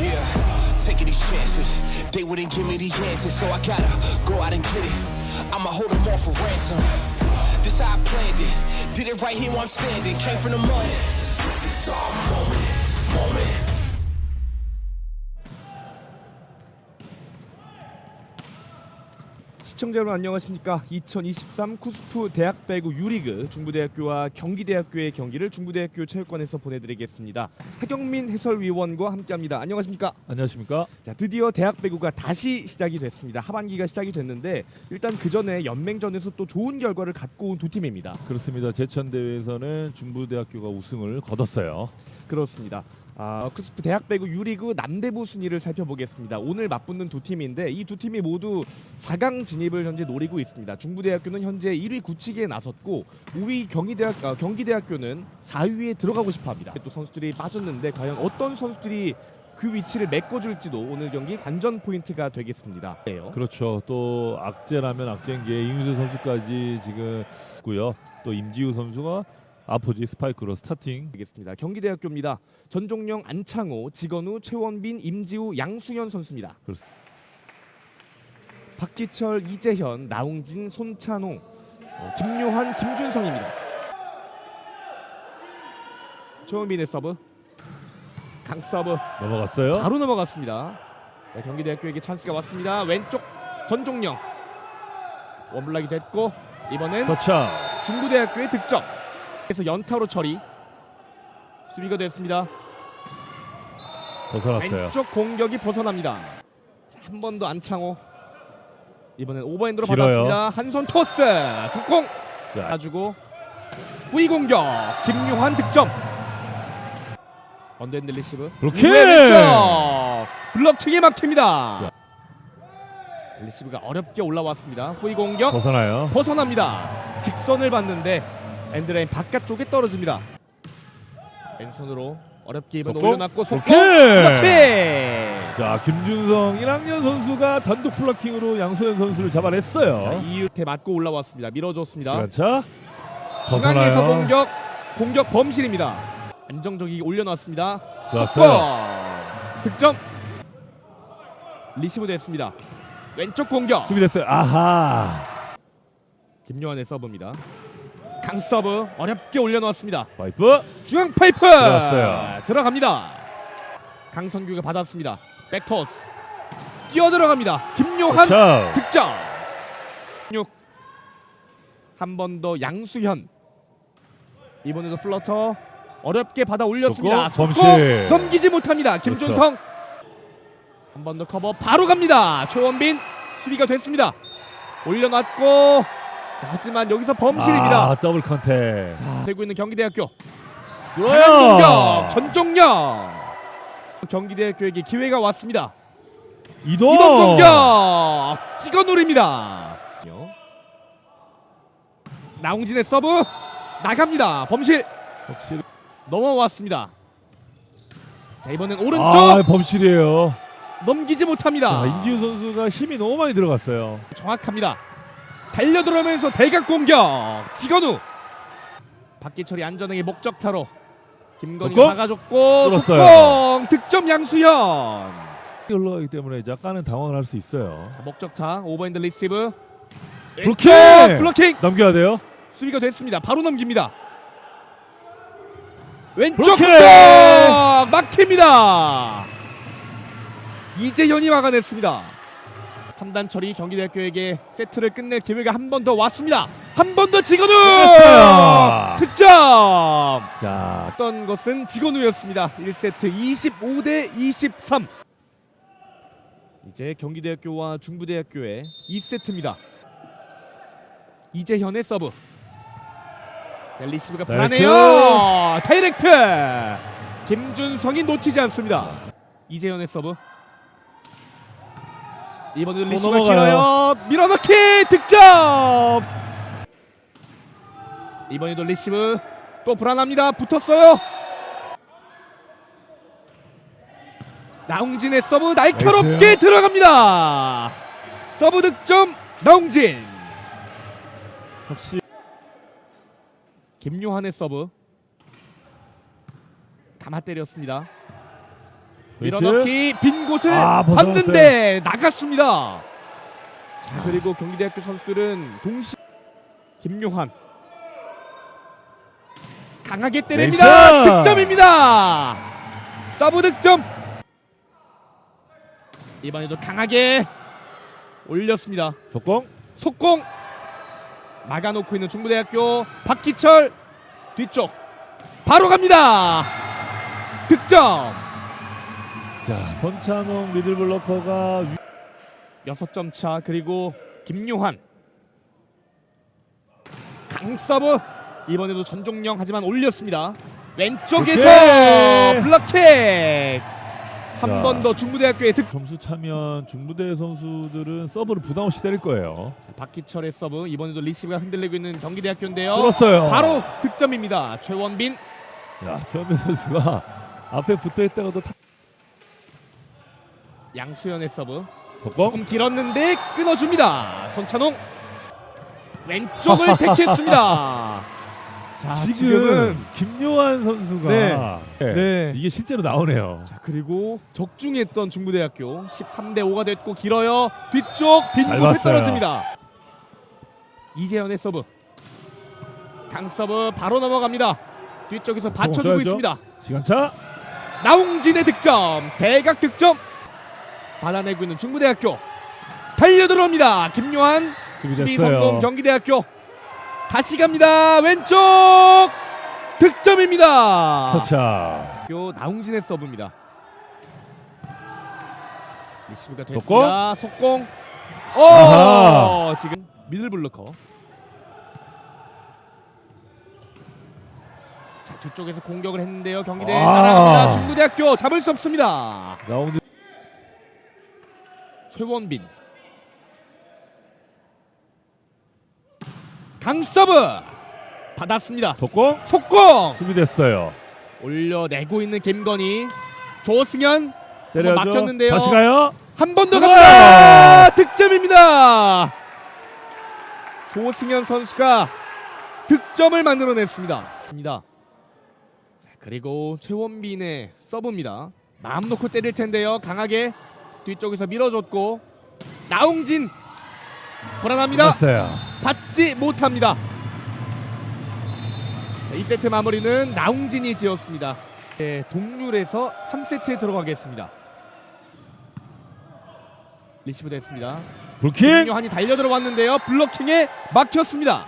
Yeah, taking these chances. They wouldn't give me the answers, so I gotta go out and get it. I'ma hold them all for ransom. This how I planned it. Did it right here where I'm standing. Came from the mud. 시청자 여러분 안녕하십니까 2023 쿠스프 대학 배구 유리그 중부대학교와 경기대학교의 경기를 중부대학교 체육관에서 보내드리겠습니다 하경민 해설위원과 함께합니다 안녕하십니까 안녕하십니까? 자 드디어 대학 배구가 다시 시작이 됐습니다 하반기가 시작이 됐는데 일단 그 전에 연맹전에서 또 좋은 결과를 갖고 온 두 팀입니다 그렇습니다. 제천 대회에서는 중부대학교가 우승을 거뒀어요. 그렇습니다. 아, 쿠스프 대학 배구 유리그 남대부 순위를 살펴보겠습니다. 오늘 맞붙는 두 팀인데 이 두 팀이 모두 4강 진입을 현재 노리고 있습니다. 중부대학교는 현재 1위 굳히기에 나섰고 5위 경기대학 아, 경기대학교는 4위에 들어가고 싶어합니다. 또 선수들이 빠졌는데 과연 어떤 선수들이 그 위치를 메꿔줄지도 오늘 경기 관전 포인트가 되겠습니다. 네요. 그렇죠. 또 악재라면 악재인 게 이윤수 선수까지 지금 있고요. 또 임지우 선수가 아포지 스파이크로 스타팅. 되겠습니다. 경기대학교입니다. 전종영, 안창호, 지건우, 최원빈, 임지우, 양수현 선수입니다. 그렇습니다. 박기철, 이재현, 나웅진, 손찬호, 어, 김요한, 김준성입니다. 최원빈의 서브, 강 서브 넘어갔어요. 바로 넘어갔습니다. 네, 경기대학교에게 찬스가 왔습니다. 왼쪽 전종영 원블락이 됐고 이번엔. 중부대학교의 득점. 그래서 연타로 처리. 수비가 됐습니다. 벗어났어요. 왼쪽 공격이 벗어납니다. 한 번 더 안창호. 이번엔 오버핸드로 길어요. 받았습니다. 한 손 토스. 자, 가지고 후위 공격. 김유환 득점. 언더핸드 리시브. 이후에 왼쪽. 블럭팅에 막힙니다. 자. 리시브가 어렵게 올라왔습니다. 후위 공격. 벗어나요. 벗어납니다. 직선을 봤는데 엔드라인 바깥쪽에 떨어집니다. 왼손으로 어렵게 이번 속공? 올려놨고 속공! 블로킹. 자, 김준성 1학년 선수가 단독 플러킹으로 양소연 선수를 자, 잡아냈어요. 이유태 맞고 올라왔습니다. 밀어줬습니다. 시간차. 중앙에서 벗어나요. 공격 공격 범실입니다. 안정적이게 올려놨습니다. 좋았어요. 속공. 득점. 리시브 됐습니다. 왼쪽 공격. 수비됐어요. 아하. 김요한의 서브입니다. 강 서브 어렵게 올려놓았습니다. 파이프. 중앙 파이프 들어갔어요. 들어갑니다. 강성규가 받았습니다. 백토스 뛰어 들어갑니다. 김요한 자, 득점. 6. 한 번 더 양수현. 이번에도 플러터 어렵게 받아 올렸습니다. 좋고, 범실. 넘기지 못합니다. 김준성 한 번 더 커버 바로 갑니다. 최원빈 수비가 됐습니다. 올려놨고 자, 하지만 여기서 범실입니다. 아, 더블 컨택. 자, 되고 있는 경기대학교. 강한 공격 전종영 경기대학교에게 기회가 왔습니다. 이동. 이동 공격 찍어 누립니다. 나웅진의 서브 나갑니다. 범실 확실히. 넘어왔습니다. 자 이번엔 오른쪽 아, 범실이에요. 넘기지 못합니다. 자, 임지우 선수가 힘이 너무 많이 들어갔어요. 정확합니다. 달려들어오면서 대각 공격 지건우 박기철이 안전하게 목적타로 김건희 속공? 막아줬고 뚫었어요. 속공 득점 양수현 흘러가기 때문에 약간은 당황을 할 수 있어요. 자, 목적타 오버핸드 리시브 블로킹! 왼쪽 블로킹 넘겨야 돼요. 수비가 됐습니다. 바로 넘깁니다. 왼쪽 블로킹! 막힙니다. 이재현이 막아냈습니다. 3단 처리 경기대학교에게 세트를 끝낼 기회가 한 번 더 왔습니다. 한 번 더 지건우 끝냈어요. 득점. 자, 어떤 것은 지건우였습니다. 1세트 25 대 23. 이제 경기대학교와 중부대학교의 2세트입니다. 이재현의 서브. 자, 리시브가 다이렉트. 불안해요. 다이렉트. 김준성이 놓치지 않습니다. 이재현의 서브. 이번에도 리시브가 넘어가요. 길어요. 밀어넣기 득점. 이번에도 리시브 또 불안합니다. 붙었어요. 나웅진의 서브 날카롭게 나이스요. 들어갑니다. 서브 득점 나웅진. 확실히 김요한의 서브 감아 때렸습니다. 밀어넣기 빈 곳을 아. 봤는데 나갔습니다. 자 그리고 경기대학교 선수들은 동시 김용환 강하게 때립니다. 나이스! 득점입니다. 서브 득점. 이번에도 강하게 올렸습니다. 속공 속공 막아놓고 있는 중부대학교 박기철 뒤쪽 바로 갑니다. 득점. 자 손찬홍 미들블러커가 위... 6점 차 그리고 김요한 강서브 이번에도 전종령 하지만 올렸습니다 왼쪽에서 오케이. 블락킥 한 자. 번더 중부대학교의 득 점수 차면 중부대 선수들은 서브를 부담 없이 때릴 거예요. 자, 박기철의 서브 이번에도 리시브가 흔들리고 있는 경기대학교인데요 뚫었어요. 바로 득점입니다 최원빈 야 최원빈 선수가 앞에 붙어 있다가도 타... 양수현의 서브 속공 조금 길었는데 끊어줍니다 손찬홍 왼쪽을 택했습니다 자 지금 김요한 선수가 네. 네. 네. 이게 실제로 나오네요. 자 그리고 적중했던 중부대학교 13대 5가 됐고 길어요 뒤쪽 빈 잘 곳에 봤어요. 떨어집니다 이재현의 서브 강 서브 바로 넘어갑니다 뒤쪽에서 받쳐주고. 있습니다 시간차 나웅진의 득점 대각 득점 받아내고 있는 중부대학교 달려 들어옵니다 김요한 수비 성공 수비 됐어요. 경기대학교 다시 갑니다 왼쪽 득점입니다 차차 요 나웅진의 서브입니다. 리시브가 됐습니다. 속공. 오! 아하. 지금 미들블루커. 자 뒤쪽에서 공격을 했는데요. 경기대 아. 날아갑니다. 중부대학교 잡을 수 없습니다. 나오는 최원빈. 강서브 받았습니다. 속공 속공 수비됐어요. 올려내고 있는 김건희 조승현 때려줘. 막혔는데요. 다시 가요. 한 번 더! 갑니다. 득점입니다. 조승현 선수가 득점을 만들어냈습니다. 입니다. 자, 그리고 최원빈의 서브입니다. 마음 놓고 때릴 텐데요. 강하게 뒤쪽에서 밀어줬고 나웅진 불안합니다. 됐어요. 받지 못합니다. 자, 2세트 마무리는 나웅진이 지었습니다. 네, 동률에서 3세트에 들어가겠습니다. 리시브 됐습니다. 불킥 김요한이 달려 들어왔는데요. 블로킹에 막혔습니다.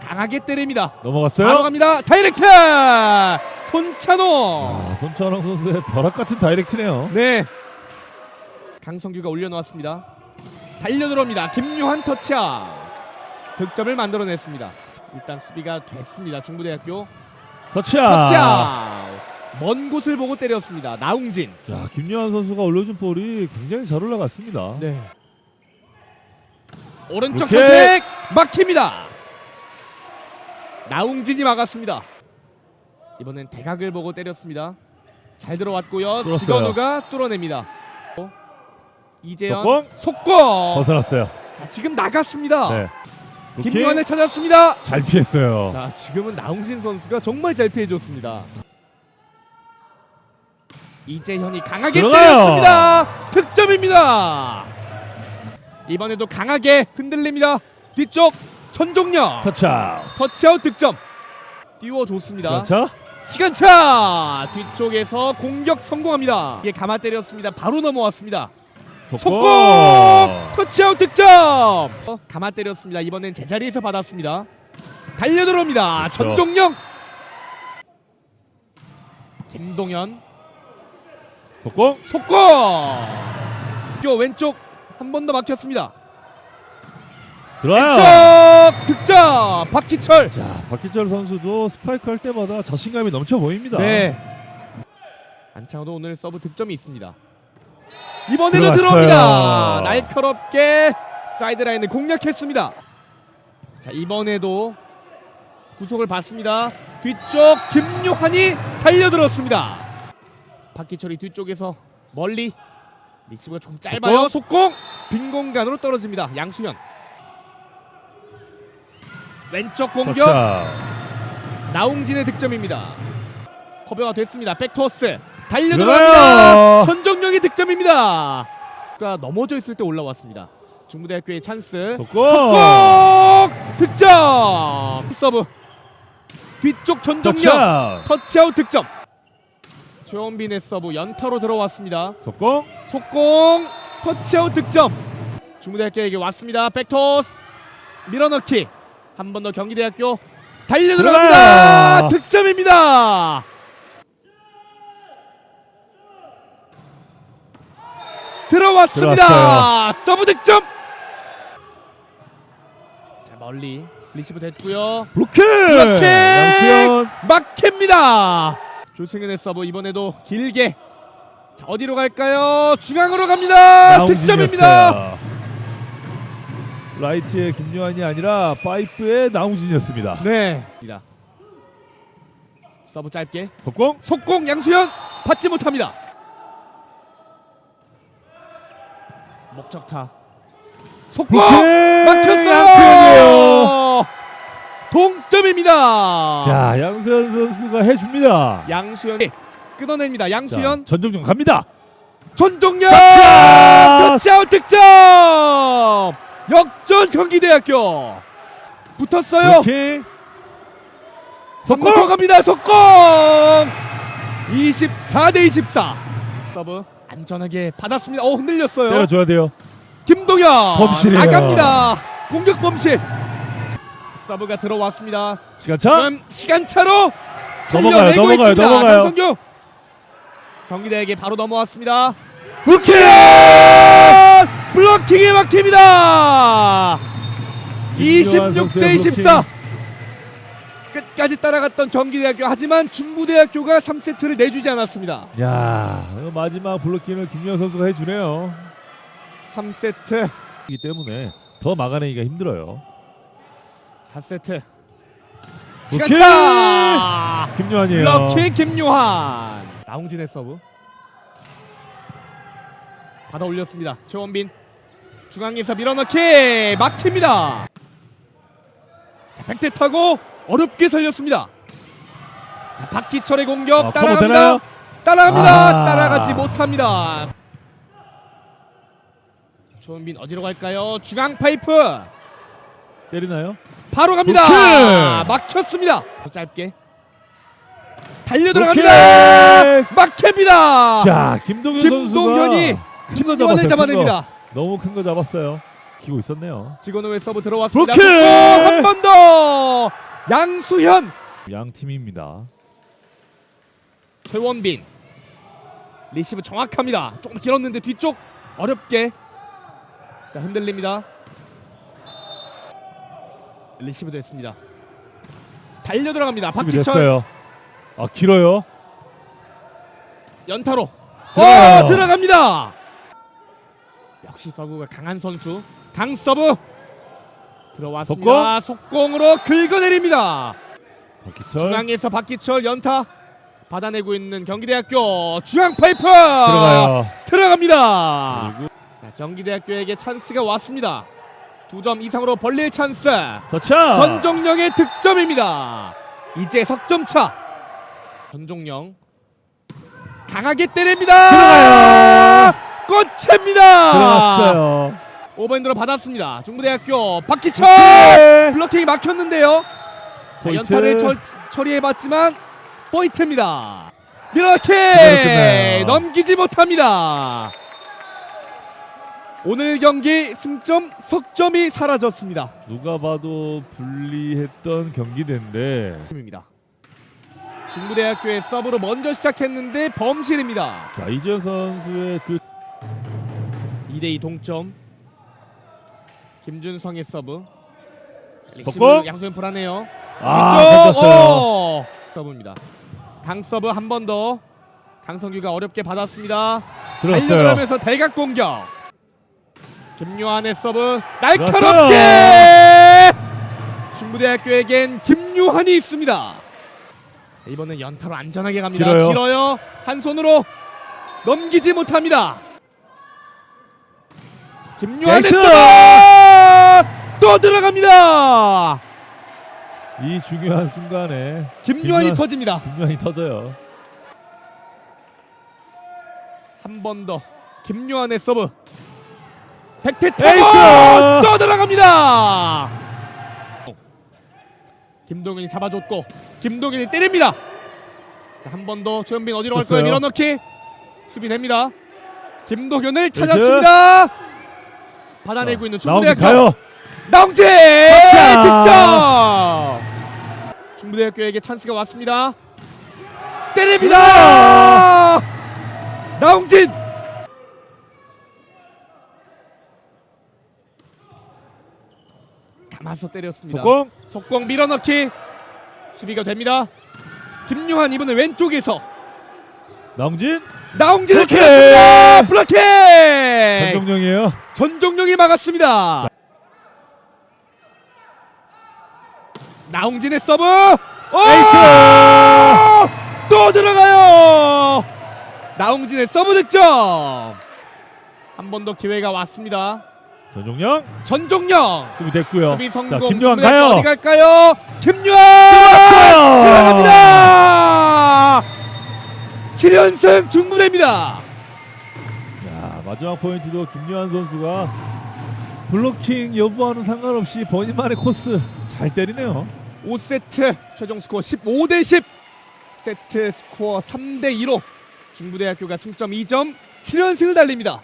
강하게 때립니다. 넘어갔어요. 바로 갑니다. 다이렉트! 손찬호. 아, 손찬홍 선수의 벼락 같은 다이렉트네요. 네. 강성규가 올려놓았습니다. 달려 들어옵니다. 김요한 터치아. 득점을 만들어냈습니다. 일단 수비가 됐습니다. 중부대학교 터치야. 터치아. 먼 곳을 보고 때렸습니다. 나웅진. 자, 김요한 선수가 올려준 볼이 굉장히 잘 올라갔습니다. 네. 오른쪽 이렇게. 선택 막힙니다. 나웅진이 막았습니다. 이번엔 대각을 보고 때렸습니다. 잘 들어왔고요. 뚫었어요. 지건우가 뚫어냅니다. 이재현 속공. 속공. 벗어났어요. 자, 지금 나갔습니다. 네. 김요한을 찾았습니다. 잘 피했어요. 자, 지금은 나웅진 선수가 정말 잘 피해줬습니다. 이재현이 강하게 들어가요. 때렸습니다. 득점입니다. 이번에도 강하게 흔들립니다. 뒤쪽 전종력 터치아웃. 터치아웃 득점. 띄워줬습니다. 자, 시간차 뒤쪽에서 공격 성공합니다. 이게 감아 때렸습니다. 바로 넘어왔습니다. 속공. 터치아웃 득점. 어, 감아 때렸습니다. 이번엔 제자리에서 받았습니다. 달려 들어옵니다. 그렇죠. 전종영. 김동현 속공. 속공. 요 왼쪽 한 번 더 막혔습니다. 들어와요. 왼쪽 득점 박희철. 자, 박기철 선수도 스파이크 할 때마다 자신감이 넘쳐 보입니다. 네. 안창호도 오늘 서브 득점이 있습니다. 이번에도 들어갔어요. 들어옵니다. 날카롭게 사이드 라인을 공략했습니다. 자 이번에도 구속을 받습니다. 뒤쪽 김요한이 달려들었습니다. 박기철이 뒤쪽에서 멀리 리시브가 좀 짧아요. 속공 빈 공간으로 떨어집니다. 양수현 왼쪽 공격. 나웅진의 득점입니다. 커버가 됐습니다. 백토스 달려. 들어갑니다. 전정령의 득점입니다. 가 넘어져 있을 때 올라왔습니다. 중부대학교의 찬스. 속공! 득점. 서브 뒤쪽 전정령 터치아웃! 득점. 조원빈의 서브 연타로 들어왔습니다. 속공! 속공 터치아웃 득점. 중부대학교에게 왔습니다. 백토스 밀어넣기. 한 번 더 경기대학교 달려 들어갑니다. 득점입니다. 들어왔습니다. 들어왔어요. 서브 득점. 자 멀리 리시브 됐고요. 블로킹! 블로킹! 막힙니다. 조승현의 서브 이번에도 길게. 자 어디로 갈까요? 중앙으로 갑니다. 득점입니다. 라이트의 김요한이 아니라 파이프의 나홍진이었습니다. 네. 입니다. 서브 짧게. 속공! 속공 양수현 받지 못합니다. 목적타. 속공 블로킹! 막혔어요. 양수현이에요. 동점입니다. 자, 양수현 선수가 해줍니다. 양수현이 끊어냅니다. 자, 양수현 전종종 갑니다. 전종현! 터치아웃 득점. 역전 경기대학교 붙었어요. 속공 속공! 갑니다. 속공 24 대 24 서브 안전하게 받았습니다. 어 흔들렸어요. 때려줘야 돼요. 김동현 범실이에요. 나갑니다. 공격 범실. 서브가 들어왔습니다. 시간차. 지금 시간차로 넘어가요, 흘려내고 넘어가요, 있습니다. 넘어가요. 강성규 경기대에게 바로 넘어왔습니다. 블로킹! 블로킹에 막힙니다. 김요한 26 선수의 대 블로킹. 24. 끝까지 따라갔던 경기대학교 하지만 중부대학교가 3세트를 내주지 않았습니다. 야, 이거 마지막 블로킹을 김요한 선수가 해주네요. 3세트, 이기 때문에 더 막아내기가 힘들어요. 4세트. 블로킹! 시간차. 김요한이에요. 블로킹 김요한. 나홍진의 서브. 받아 올렸습니다. 최원빈 중앙에서 밀어넣기 막힙니다. 자, 백대 타고 어렵게 살렸습니다. 자, 박기철의 공격 아, 커버 따라갑니다. 따라갑니다. 아. 따라가지 못합니다. 최원빈 어디로 갈까요? 중앙 파이프 때리나요? 바로 갑니다. 오케이. 막혔습니다. 더 짧게 달려. 들어갑니다. 막힙니다. 자, 김동현 김동현이 선수가 큰거 김동현을 잡았어요. 큰 거. 잡아냅니다. 너무 큰 거 잡았어요. 기고 있었네요. 지건우의 서브 들어왔습니다. 오케이. 한번 더. 양수현, 양 팀입니다. 최원빈. 리시브 정확합니다. 조금 길었는데 뒤쪽 어렵게. 자 흔들립니다. 리시브 됐습니다. 달려 들어갑니다. 박기철 준비됐어요. 아 길어요. 연타로. 들어가요. 어, 들어갑니다. 역시 서브가 강한 선수. 강 서브. 들어왔습니다. 속공 으로 긁어내립니다. 박기철 중앙에서 박기철 연타 받아내고 있는 경기대학교 중앙 파이프 들어가요. 들어갑니다. 그리고 자, 경기대학교에게 찬스가 왔습니다. 두 점 이상으로 벌릴 찬스. 터차. 전종령의 득점입니다. 이제 석점 차. 전종령 강하게 때립니다. 들어가요. 꽃입니다. 들어갔어요. 오버핸드로 받았습니다. 중부대학교 박기철 오케이. 블로킹이 막혔는데요. 자, 포인트. 연타를 처, 처리해봤지만 포인트입니다. 끝나요. 넘기지 못합니다. 오늘 경기 승점 석점이 사라졌습니다. 누가 봐도 불리했던 경기인데 입니다. 중부대학교의 서브로 먼저 시작했는데 범실입니다. 자 이재현 선수의 그 2대2 동점. 김준성의 서브. 속공? 양소연 불안해요. 아, 왼쪽! 어! 서브입니다. 강 서브 한 번 더. 강성규가 어렵게 받았습니다. 들었어요. 달려들면서 대각 공격. 김유한의 서브 날카롭게. 중부대학교에겐 김유한이 있습니다. 자, 이번엔 연타로 안전하게 갑니다. 길어요. 길어요. 한 손으로 넘기지 못합니다. 김유한의 나이스! 서브 또 들어갑니다. 이 중요한 순간에 김유한이 김유한- 터집니다. 김유한이 터져요. 한 번 더 김요한의 서브 백태타 에이스! 또 들어갑니다 김동현이 잡아줬고 김동현이 때립니다 자 한 번 더 최현빈 어디로 갈까요 줬어요. 밀어넣기 수비 됩니다 김동현을 찾았습니다 받아내고 있는 중부대학교 가요. 나홍재 자. 득점! 중부대학교에게 찬스가 왔습니다. 때립니다! 나홍진! 감아서 때렸습니다. 속공. 속공 밀어넣기. 수비가 됩니다. 김유한 이번에 왼쪽에서. 나홍진. 나홍진을 블로킹! 때렸습니다 블로킹 전정령이에요. 전종용이 막았습니다. 나홍진의 서브. 에이스! 또 들어가요. 나홍진의 서브 득점. 한 번 더 기회가 왔습니다. 전정령 전종영 수비 됐고요. 수비 성공. 자 김요한 가요. 어디 갈까요? 김요한 들어갑니다. 7연승 중부대입니다. 자 마지막 포인트도 김요한 선수가 블로킹 여부와는 상관없이 본인만의 코스 잘 때리네요. 5세트 최종 스코어 15 대 10 세트 스코어 3 대 2로 중부대학교가 승점 2점 7연승을 달립니다.